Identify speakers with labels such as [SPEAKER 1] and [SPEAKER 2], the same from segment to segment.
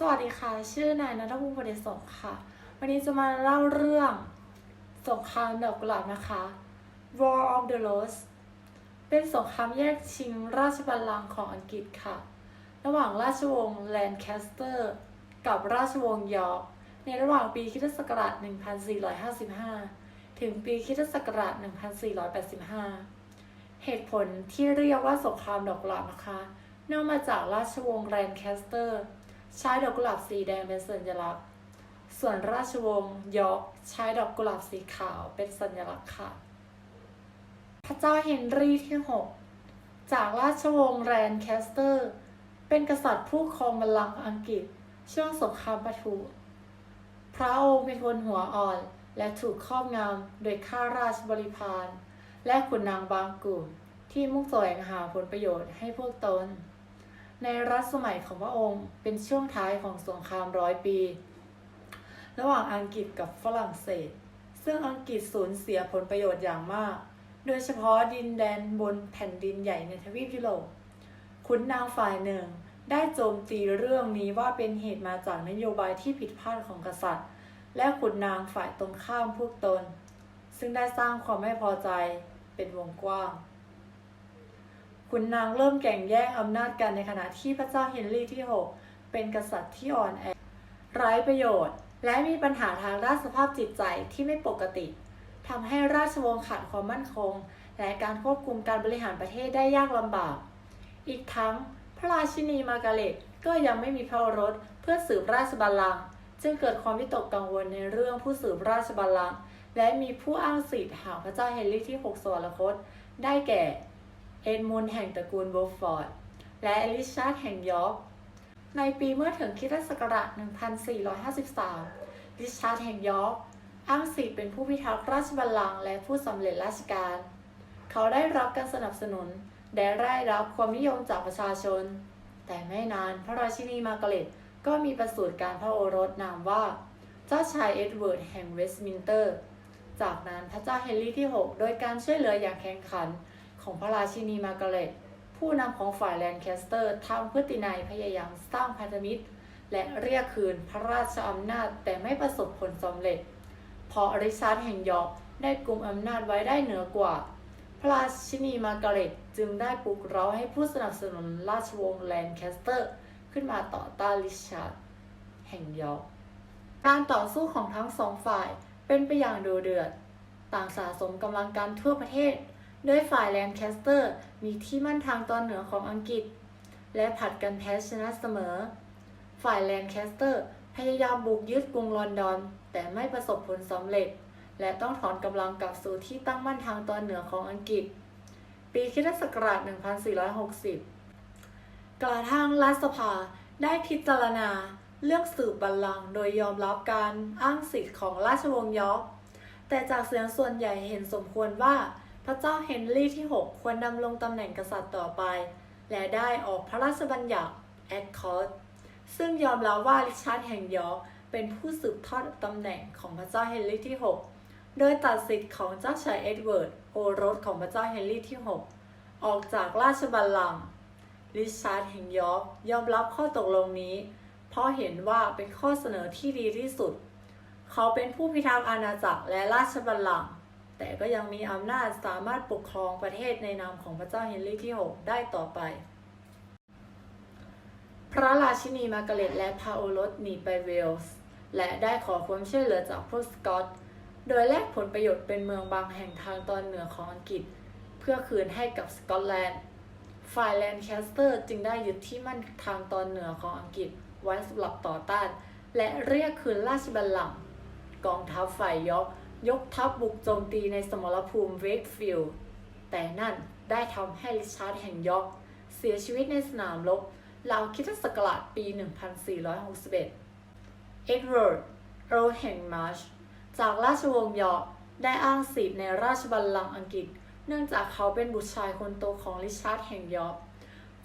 [SPEAKER 1] สวัสดีค่ะ ชื่อนายนัทภูมิบริสงค่ะ วันนี้จะมาเล่าเรื่องสงครามดอกกุหลาบนะคะ War of the Rose เป็นสงครามแยกชิงราชบัลลังก์ของอังกฤษค่ะ ระหว่างราชวงศ์แลนแคสเตอร์ กับราชวงศ์ยอร์กในระหว่างปีคริสตศักราช 1455 ถึงปีคริสตศักราช 1485 เหตุผลที่เรียกว่าสงครามดอกกุหลาบนะคะ เนื่องมาจากราชวงศ์แลนแคสเตอร์ ใช้ดอกกุหลาบสีแดงเป็นสัญลักษณ์ ส่วนราชวงศ์ยอร์กใช้ดอกกุหลาบสีขาวเป็นสัญลักษณ์ค่ะ พระเจ้าเฮนรี่ที่ 6 จากราชวงศ์แลนแคสเตอร์ เป็นกษัตริย์ผู้ครองบัลลังก์อังกฤษ ช่วงสงครามปะทุพระองค์เป็นคนหัวอ่อนและถูกครอบงำโดยข้าราชบริพารและขุนนางบางกลุ่มที่มุ่งแสวงหาผลประโยชน์ให้พวกตน ในรัชสมัยของพระองค์เป็นช่วงท้ายของสงครามร้อยปี ระหว่างอังกฤษกับฝรั่งเศส ซึ่งอังกฤษสูญเสียผลประโยชน์อย่างมาก โดยเฉพาะดินแดนบนแผ่นดินใหญ่ในทวีปยุโรปขุนนางฝ่ายหนึ่งได้โจมตีเรื่องนี้ว่าเป็นเหตุมาจากนโยบายที่ผิดพลาดของกษัตริย์ และขุนนางฝ่ายตรงข้ามพวกตน ซึ่งได้สร้างความไม่พอใจเป็นวงกว้าง ขุนนางเริ่มแข่งแย่งอำนาจกันในขณะที่พระเจ้าเฮนรี่ที่ 6 เป็นกษัตริย์ที่อ่อนแอไร้ประโยชน์ และมีปัญหาทางด้านสภาพจิตใจที่ไม่ปกติทำให้ราชวงศ์ขาดความมั่นคง และการควบคุมการบริหารประเทศได้ยากลำบาก อีกทั้งพระราชินีมาร์กาเร็ตก็ยังไม่มีพระรสเพื่อสืบราชบัลลังก์จึงเกิดความวิตกกังวลในเรื่องผู้สืบราชบัลลังก์และมีผู้อ้างสิทธิ์หาพระเจ้าเฮนรี่ที่ 6 สวรรคต ได้แก่ เอ็ดมุนแห่งตระกูลโบฟอร์ด และเอลิชาร์ดแห่งยอร์กในปีเมื่อถึงคริสตศักราช 1453 ริชาร์ดแห่งยอร์กอ้างสิทธิ์เป็นผู้พิทักษ์ราชบัลลังก์และผู้สำเร็จราชการ เขาได้รับการสนับสนุนและได้รับความนิยมจากประชาชน แต่ไม่นานพระราชินีมาร์กาเร็ตก็มีประสูติการพระโอรสนามว่า เจ้าชายเอ็ดเวิร์ดแห่งเวสต์มินสเตอร์ จากนั้นพระเจ้าเฮนรี่ที่ 6 โดยการช่วยเหลืออย่างแข่งขัน ของพระราชินีมาร์กเร็ตผู้นำของฝ่ายแลนแคสเตอร์ทำพฤตินัยพยายามสร้างพันธมิตร และเรียกคืนพระราชอำนาจแต่ไม่ประสบผลสำเร็จ เพราะริชาร์ดแห่งยอร์กได้กุมอำนาจไว้ได้เหนือกว่า พระราชินีมาร์กเร็ตจึงได้ปลุกเร้าให้ผู้สนับสนุนราชวงศ์แลนแคสเตอร์ ขึ้นมาต่อต้านริชาร์ดแห่งยอร์กการต่อสู้ของทั้งสองฝ่ายเป็นไปอย่างดูเดือด ต่างสะสมกำลังการทั่วประเทศ โดยฝ่ายแลนแคสเตอร์มีที่มั่นทางตอนเหนือของอังกฤษ และผัดกันแพ้ชนะเสมอ ฝ่ายแลนแคสเตอร์พยายามบุกยึดกรุงลอนดอน แต่ไม่ประสบผลสำเร็จ และต้องถอนกำลังกลับสู่ที่ตั้งมั่นทางตอนเหนือของอังกฤษ ปีคริสตศักราช 1460 กระทั่งรัฐสภาได้พิจารณาเลือกสืบบัลลังก์โดยยอมรับการอ้างสิทธิ์ของราชวงศ์ยอร์กแต่จากเสียงส่วนใหญ่เห็นสมควรว่า พระเจ้าเฮนรี่ที่ 6 ควรดำรงตำแหน่งกษัตริย์ต่อไป และได้ออกพระราชบัญญัติแอคคอร์ดซึ่งยอมรับว่าริชาร์ดแห่งยอร์กเป็นผู้สืบทอดตำแหน่งของพระเจ้าเฮนรี่ที่ 6 โดยตัดสิทธิ์ของเจ้าชายเอ็ดเวิร์ดโอรสของพระเจ้าเฮนรี่ที่ 6 ออกจากราชบัลลังก์ริชาร์ดแห่งยอร์กยอมรับข้อตกลงนี้ เพราะเห็นว่าเป็นข้อเสนอที่ดีที่สุด เขาเป็นผู้พิทักษ์อาณาจักรและราชบัลลังก์ แต่ก็ยังมีอำนาจสามารถปกครองประเทศในนามของพระเจ้าเฮนรี่ที่ 6 ได้ต่อไป พระราชินีมาร์กาเร็ตและพาโอรสหนีไปเวลส์ และได้ขอความช่วยเหลือจากพวกสกอต โดยแลกผลประโยชน์เป็นเมืองบางแห่งทางตอนเหนือของอังกฤษ เพื่อคืนให้กับสกอตแลนด์ ฝ่ายแลนแคสเตอร์จึงได้ยึดที่มั่นทางตอนเหนือของอังกฤษไว้สำหรับต่อต้าน และเรียกคืนราชบัลลังก์กองทัพฝ่ายยอร์ก ยกทัพบุกโจมตีในสมรภูมิเวกฟิลด์แต่นั่นได้ทำให้ริชาร์ดแห่งยอร์กเสียชีวิตในสนามรบราวคริสตศักราชปี 1461 เอ็ดเวิร์ดเอิร์ลแห่งมาร์ชจากราชวงศ์ยอร์กได้อ้างสิทธิ์ในราชบัลลังก์อังกฤษ เนื่องจากเขาเป็นบุตรชายคนโตของริชาร์ดแห่งยอร์ก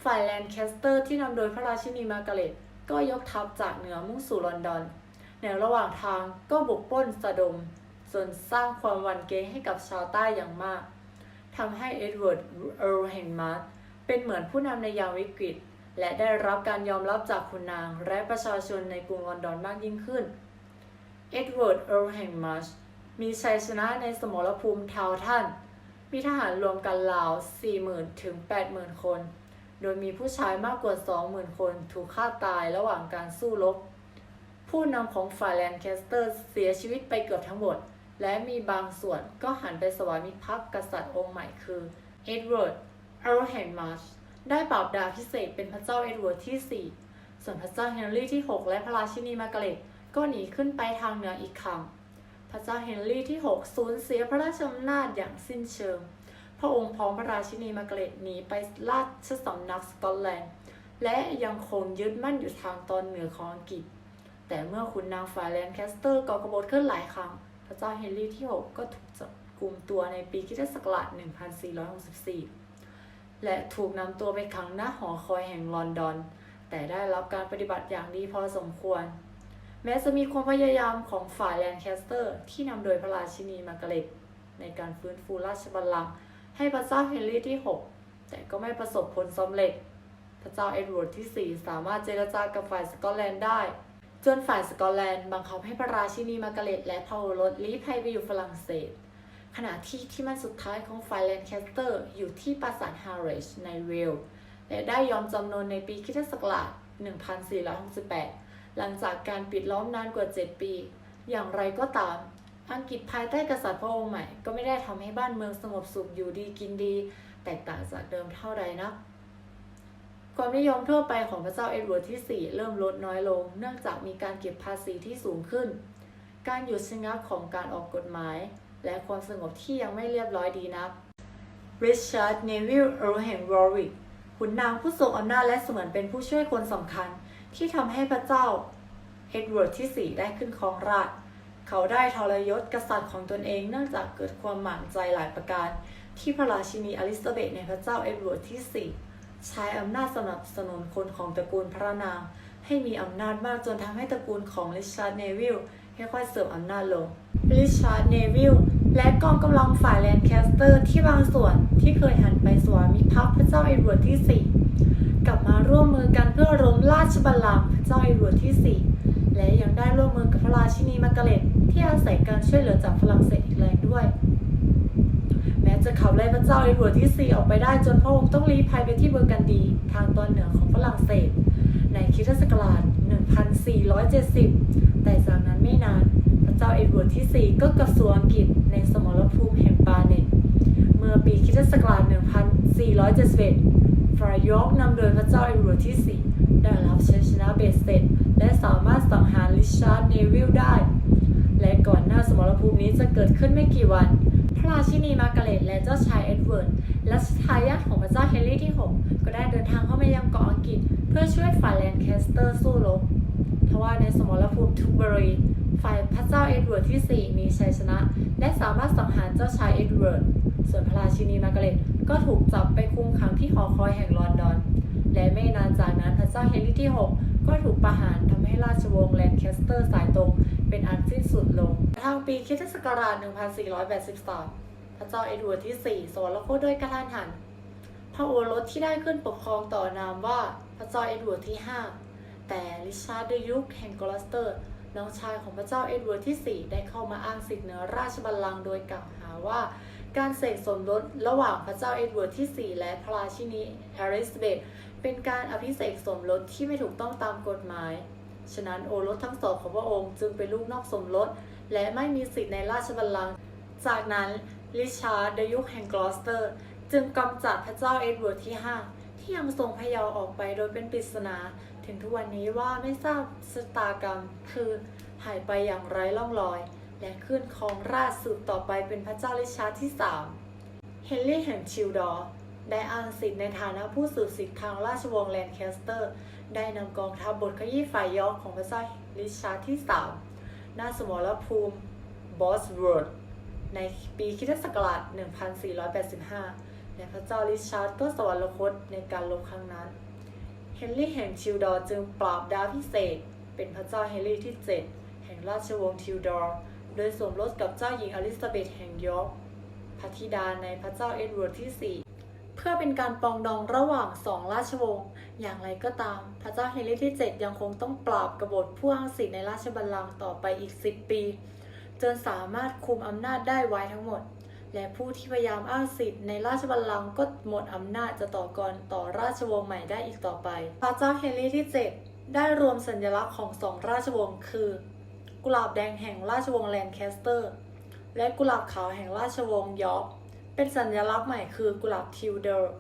[SPEAKER 1] ฝ่ายแลนแคสเตอร์ที่นำโดยพระราชินีมาร์กาเร็ตก็ยกทัพจากเหนือมุ่งสู่ลอนดอน ในระหว่างทางก็บุกปล้นสะดม จนสร้างความหวั่นเกรงให้กับชาวใต้อย่างมากทำให้เอ็ดเวิร์ดเอิร์ลแห่งมาร์เป็นเหมือนผู้นำในยามวิกฤต และได้รับการยอมรับจากขุนนางและประชาชนในกรุงลอนดอนมากยิ่งขึ้น เอ็ดเวิร์ดเอิร์ลแห่งมาร์ชมีชัยชนะในสมรภูมิทาวทันมีทหารรวมกันราว 40,000 ถึง 80,000 คน โดยมีผู้ชายมากกว่า 20,000 คนถูกฆ่าตายระหว่างการสู้รบผู้นำของฝ่ายแลนแคสเตอร์เสียชีวิตไปเกือบทั้งหมด และมีบางส่วนก็หันไปสวามิภักดิ์กษัตริย์องค์ใหม่คือเอ็ดเวิร์ดเอิร์แห่งมาร์ชได้ปราบดาพิเศษเป็นพระเจ้าเอ็ดเวิร์ดที่ 4 ส่วนพระเจ้าเฮนรี่ที่ 6 และพระราชินีมาร์กาเร็ตก็หนีขึ้นไปทางเหนืออีกครั้ง พระเจ้าเฮนรี่ที่ 6 สูญเสียพระราชอำนาจอย่างสิ้นเชิง พระองค์พร้อมพระราชินีมาร์กาเร็ตหนีไปราชสำนักสกอตแลนด์ และยังคงยึดมั่นอยู่ทางตอนเหนือของอังกฤษ แต่เมื่อคุณนางฝ่ายแลนแคสเตอร์ก่อกบฏขึ้นหลายครั้ง ระเจ้าเฮนรี่ที่ 6 ก็ถูกจับกลุ่มตัวในปีคิศักราช1464 และถูกนำตัวไปขังหน้าหอคอยแห่งลอนดอน แต่ได้รับการปฏิบัติอย่างดีพอสมควร แม้จะมีความพยายามของฝ่ายแลนแคสเตอร์ ที่นำโดยพระราชินีมาร์กาเร็ตในการฟื้นฟูราชบัลลังก์ให้พระเจ้าเฮนรี่ที่ 6 แต่ก็ไม่ประสบผลสำเร็จ พระเจ้าเอ็ดเวิร์ดที่ 4 สามารถเจรจากับฝ่ายสกอตแลนด์ได้ จนฝ่ายสกอตแลนด์บังคับให้พระราชินีมาร์กเร็ตและพาโรสลี้ภัยไปอยู่ฝรั่งเศส ขณะที่ที่มั่นสุดท้ายของฝ่ายแลนแคสเตอร์ อยู่ที่ปราสาทฮาร์เรชในเวลและได้ยอมจำนนในปีคริสตศักราช1468 หลังจากการปิดล้อมนานกว่า 7 ปี อย่างไรก็ตาม อังกฤษภายใต้กษัตริย์พระองค์ใหม่ก็ไม่ได้ทำให้บ้านเมืองสงบสุขอยู่ดีกินดี แตกต่างจากเดิมเท่าใดนัก ความนิยมทั่วไปของพระเจ้าเอ็ดเวิร์ดที่ 4 เริ่มลดน้อยลง เนื่องจากมีการเก็บภาษีที่สูงขึ้น การหยุดชะงักของการออกกฎหมาย และความสงบที่ยังไม่เรียบร้อยดีนักริชาร์ดเนวิลเอิร์ลแห่งวอริกขุนนางผู้ทรงอำนาจและเสมือนเป็นผู้ช่วยคนสำคัญ ที่ทำให้พระเจ้าเอ็ดเวิร์ดที่ 4 ได้ขึ้นครองราชเขาได้ทรยศกษัตริย์ของตนเองเนื่องจากเกิดความหมั่นใจหลายประการ ที่พระราชินีอลิซาเบธในพระเจ้าเอ็ดเวิร์ดที่ 4 ใช้อำนาจสนับสนุนคนของตระกูลพระนาง ให้มีอำนาจมากจนทำให้ตระกูลของริชาร์ดเนวิลค่อยๆเสื่อมอำนาจลงริชาร์ดเนวิลและกองกำลังฝ่ายแลนแคสเตอร์ที่บางส่วนที่เคยหันไปสวามิภักดิ์พระเจ้าเอ็ดเวิร์ดที่ 4 กลับมาร่วมมือกันเพื่อล้มราชบัลลังก์พระเจ้าเอ็ดเวิร์ดที่ 4 และยังได้ร่วมมือกับพระราชินีมาร์กาเร็ตที่อาศัยการช่วยเหลือจากฝรั่งเศสอีกแรงด้วย จะขับไล่พระเจ้าเอ็ดเวิร์ดที่ 4 ออกไปได้จนพระองค์ต้องลี้ภัยไปที่เบอร์กันดี ทางตอนเหนือของฝรั่งเศส ในคริสตศักราช 1470 แต่จากนั้นไม่นานพระเจ้าเอ็ดเวิร์ดที่ 4 ก็กลับสู่อังกฤษในสมรภูมิแห่งบาเนตเมื่อปีคริสตศักราช 1471ฝ่ายยอกนำโดยพระเจ้าเอ็ดเวิร์ดที่ 4 ได้รับชัยชนะเบ็ดเสร็จและสามารถสังหารริชาร์ดเนวิลได้ และก่อนหน้าสมรภูมินี้จะเกิดขึ้นไม่กี่วัน พระราชินีมาร์กาเร็ตและเจ้าชายเอ็ดเวิร์ดและทายาทของพระเจ้าเฮนรี่ที่ 6 ก็ได้เดินทางเข้ามายังเกาะอังกฤษ เพื่อช่วยฝ่ายแลนแคสเตอร์สู้รบทว่าในสมรภูมิทูเบอรีฝ่ายพระเจ้าเอ็ดเวิร์ดที่ 4 มีชัยชนะ และสามารถสังหารเจ้าชายเอ็ดเวิร์ดส่วนพระราชินีมาร์กาเร็ตก็ถูกจับไปคุมขังที่หอคอยแห่งลอนดอน และไม่นานจากนั้นพระเจ้าเฮนรี่ที่ 6 ก็ถูกประหารทำให้ราชวงศ์แลนแคสเตอร์สายตรง เป็นอันสิ้นสุดลงทางปีคริสตศักราช 1483พระเจ้าเอ็ดเวิร์ดที่ 4 สวรรคตโดยกระทันหัน พระโอรสที่ได้ขึ้นปกครองต่อนามว่าพระเจ้าเอ็ดเวิร์ดที่ 5 แต่ริชาร์ดเดยุคแห่งกลอสเตอร์ น้องชายของพระเจ้าเอ็ดเวิร์ดที่ 4 ได้เข้ามาอ้างสิทธิเหนือราชบัลลังก์โดยกล่าวหาว่าการเสกสมรสระหว่างพระเจ้าเอ็ดเวิร์ดที่ 4 และพระราชินีอลิซาเบธเป็นการอภิเษกสมรสที่ไม่ถูกต้องตามกฎหมาย ฉะนั้นโอรสทั้งสองของพระองค์จึงเป็นลูกนอกสมรส และไม่มีสิทธิ์ในราชบัลลังก์ จากนั้นริชาร์ดเดยุคแห่งกลอสเตอร์ จึงกำจัดพระเจ้าเอ็ดเวิร์ดที่ 5 ที่ยังทรงพยาวออกไปโดยเป็นปริศนา ถึงทุกวันนี้ว่าไม่ทราบชะตากรรม คือหายไปอย่างไร้ร่องรอย และขึ้นครองราชสืบต่อไปเป็นพระเจ้าริชาร์ดที่ 3 เฮนรี่แห่งชิลดอร์ ได้อ้างสิทธิ์ในฐานะผู้สืบสิทธิ์ทางราชวงศ์แลนแคสเตอร์ ได้นำกองทัพบทขยี้ฝ่ายยอร์กของพระเจ้าริชาร์ดที่ 3 หน้าสมรภูมิบอสเวิร์ดในปีคริสตศักราช 1485 และพระเจ้าริชาร์ดก็สวรรคตในการลบครั้งนั้น เฮนรี่แห่งทิวดอร์จึงปราบดาวพิเศษ เป็นพระเจ้าเฮนรี่ที่ 7 แห่งราชวงศ์ทิวดอร์ โดยสมรสกับเจ้าหญิงอลิซาเบธแห่งยอร์กพระธิดาในพระเจ้าเอ็ดเวิร์ดที่ 4 พื่อเป็นการปองดองระหว่างสองราชวงศ์อย่างไรก็ตาม พระเจ้าเฮนรี่ที่ 7 ยังคงต้องปราบกบฏผู้อ้างสิทธิในราชบัลลังก์ต่อไปอีก 10 ปี จนสามารถคุมอำนาจได้ไว้ทั้งหมด และผู้ที่พยายามอ้างสิทธิ์ในราชบัลลังก์ก็หมดอำนาจจะต่อกรต่อราชวงศ์ใหม่ได้อีกต่อไป พระเจ้าเฮนรี่ที่ 7 ได้รวมสัญลักษณ์ของสองราชวงศ์คือ กุหลาบแดงแห่งราชวงศ์แลนแคสเตอร์ และกุหลาบขาวแห่งราชวงศ์ยอร์ก เป็นสัญลักษณ์ใหม่คือกุหลาบทิวเดอร์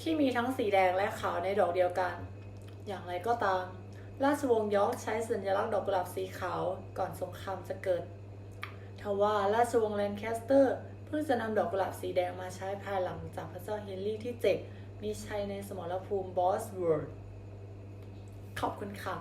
[SPEAKER 1] ที่มีทั้งสีแดงและขาวในดอกเดียวกัน อย่างไรก็ตาม ราชวงศ์ยอร์กใช้สัญลักษณ์ดอกกุหลาบสีขาวก่อนสงครามจะเกิด ทว่าราชวงศ์แลนแคสเตอร์เพิ่งจะนำดอกกุหลาบสีแดงมาใช้ภายหลังจากพระเจ้าเฮนรี่ที่7มีชัยในสมรภูมิบอสเวิร์ดขอบคุณค่ะ